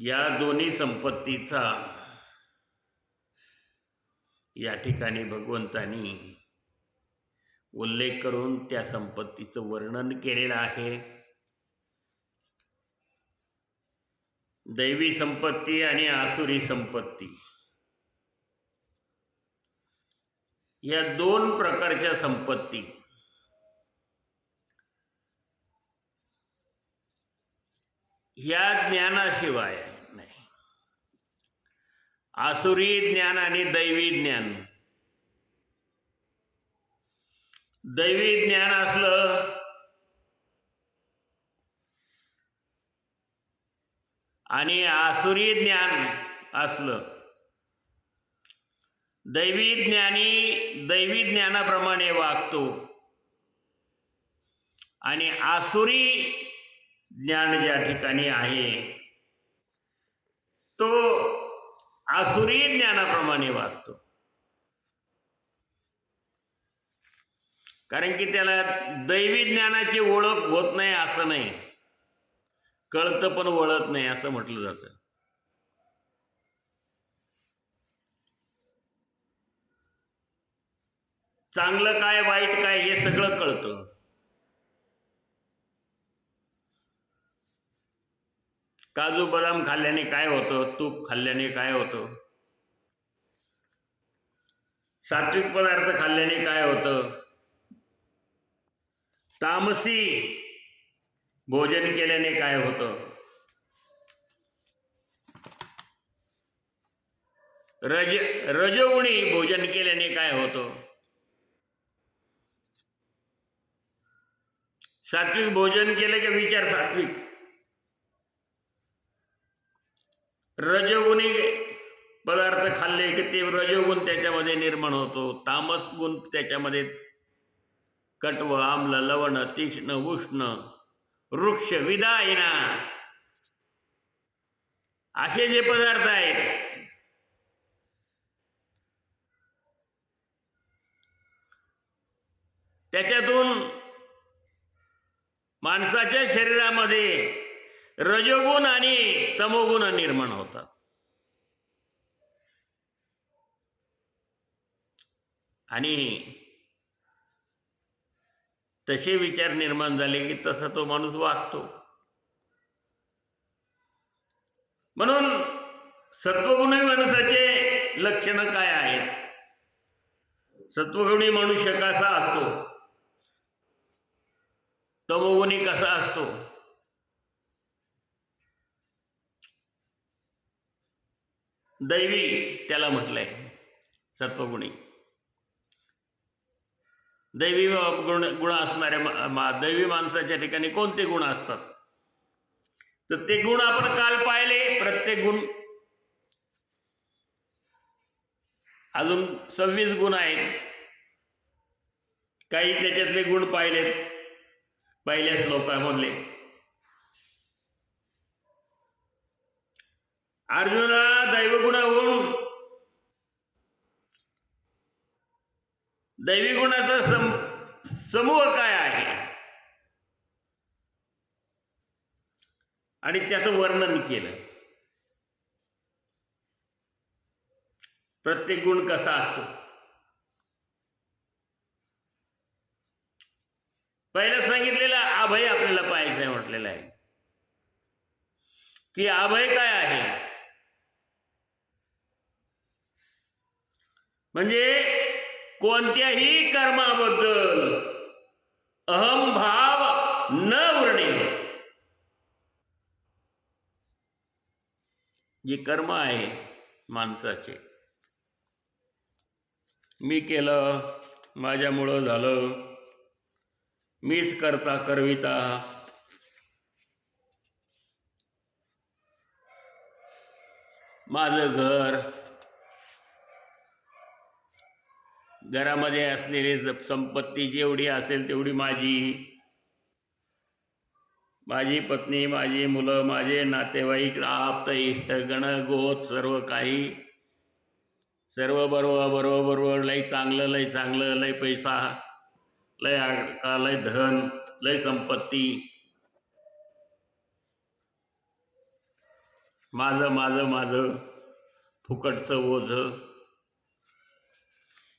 या दोन्ही संपत्तीचा या ठिकाणी भगवंतानी उल्लेख करून त्या संपत्तीचं वर्णन केलेलं आहे. दैवी संपत्ती आणि आसुरी संपत्ती. या दोन प्रकारच्या संपत्ती. या ज्ञानाशिवाय आसुरी ज्ञान आणि दैवी ज्ञान. दैवी ज्ञान असलं आणि आसुरी ज्ञान असलं दैवी ज्ञानी दैवी ज्ञानाप्रमाणे वागतो आणि आसुरी ज्ञान ज्या ठिकाणी आहे तो आसुरी ज्ञानाप्रमाणे वागतो. कारण की त्याला दैवी ज्ञानाची ओळख होत नाही असं नाही. कळतं पण वळत नाही असं म्हटलं जातं. चांगलं काय वाईट काय हे सगळं कळतं. काजू बदाम खाल्ल्याने काय होतं? तूप खाल्ल्याने काय होतं? सात्विक पदार्थ खाल्ल्याने काय होतं? तामसी भोजन केल्याने काय होतं? रज रजोगुणी भोजन केल्याने काय होतं? सात्विक भोजन केलं का विचार सात्विक? रजोगुणी पदार्थ खाल्ले की ते रजोगुण त्याच्यामध्ये निर्माण होतो. तामस गुण त्याच्यामध्ये कटव आम्ल लवण तीक्ष्ण उष्ण वृक्ष विदायना असे जे पदार्थ आहेत त्याच्यातून माणसाच्या शरीरामध्ये रजोगुण आणि तमोगुण निर्माण होतात. आणि तसे विचार निर्माण झाले की तसा तो माणूस वागतो. म्हणून सत्वगुणी माणसाचे लक्षण काय आहेत? सत्वगुणी मनुष्य कसा असतो? तमोगुणी कसा असतो? दैवी त्याला म्हटलं आहे सत्वगुणी. दैवी गुण गुण असणाऱ्या मा- मा- दैवी माणसाच्या ठिकाणी कोणते गुण असतात? तर ते गुण आपण काल पाहिले प्रत्येक गुण. अजून सव्वीस गुण आहेत. काही त्याच्यातले गुण पाहिलेत पहिल्या श्लोकामधले. अर्जुना दैवगुणाहून दैवी गुणाचा सम समूह काय आहे? आणि त्याचं वर्णन केलं. प्रत्येक गुण कसा असतो? पहिलं सांगितलेलं अभय आपल्याला पाहायचं आहे म्हटलेलं आहे. की अभय काय आहे? म्हणजे कोणत्याही कर्माबद्दल अहमभाव न उरणे. जे कर्म आहे माणसाचे. मी केलं माझ्यामुळं झालं. मीच करता करविता. माझं घर घरामध्ये असलेली संपत्ती जेवढी असेल तेवढी माझी. माझी पत्नी माझी मुलं माझे नातेवाईक आप्त इष्ट गण गोत सर्व काही. सर्व बरोबर बरोबर बरोबर लय चांगलं लय चांगलं लय पैसा लय का लय धन लय संपत्ती. माझं माझं माझं फुकटचं ओझं.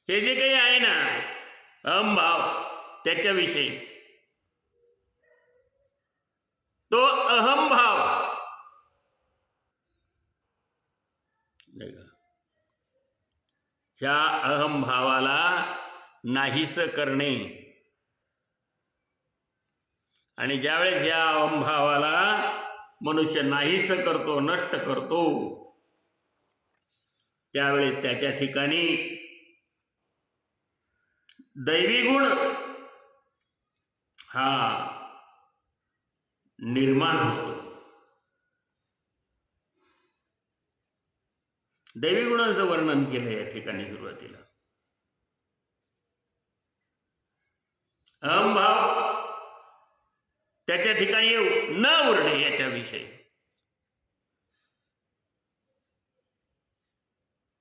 हे जे काही आहे ना अहमभाव त्याच्याविषयी. तो अहमभाव ह्या अहमभावाला नाहीस करणे. आणि ज्यावेळेस या अहमभावाला मनुष्य नाहीस करतो नष्ट करतो त्यावेळेस त्याच्या ठिकाणी दैवी गुण. हा. निर्माण होतो. दैवी गुणांचं वर्णन केलं या ठिकाणी सुरुवातीला. अहमभाव त्याच्या ठिकाणी येऊ न उरणे याच्याविषयी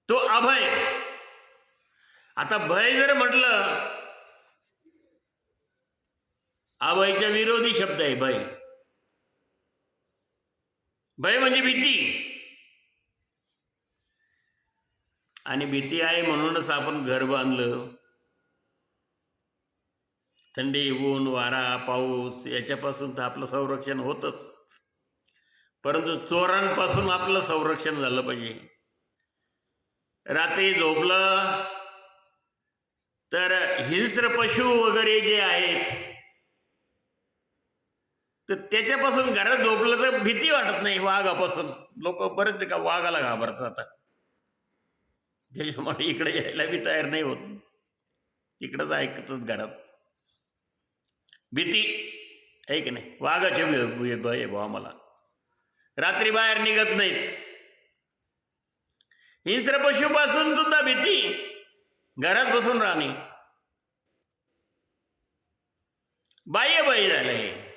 तो अभय आता भय जर म्हटलं अभयच्या विरोधी शब्द आहे भय. भय म्हणजे भीती. आणि भीती आहे म्हणूनच आपण घर बांधलं. थंडी ऊन वारा पाऊस याच्यापासून तर आपलं संरक्षण होतच. परंतु चोरांपासून आपलं संरक्षण झालं पाहिजे. रात्री झोपलं तर हिंस्र पशु वगैरे जे आहेत तर त्याच्यापासून घरात झोपलं तर भीती वाटत नाही वाघापासून. लोक बरेच का वाघाला घाबरतात त्याच्यामुळे इकडे यायला बी तयार नाही होत. इकडंच ऐकतच घरात. भीती आहे की नाही? वाघाचे भय भय भावा मला रात्री बाहेर निघत नाहीत. हिंस्र पशुपासून सुद्धा भीती. घरात बसून राहणे. बाह्य भय झालं हे.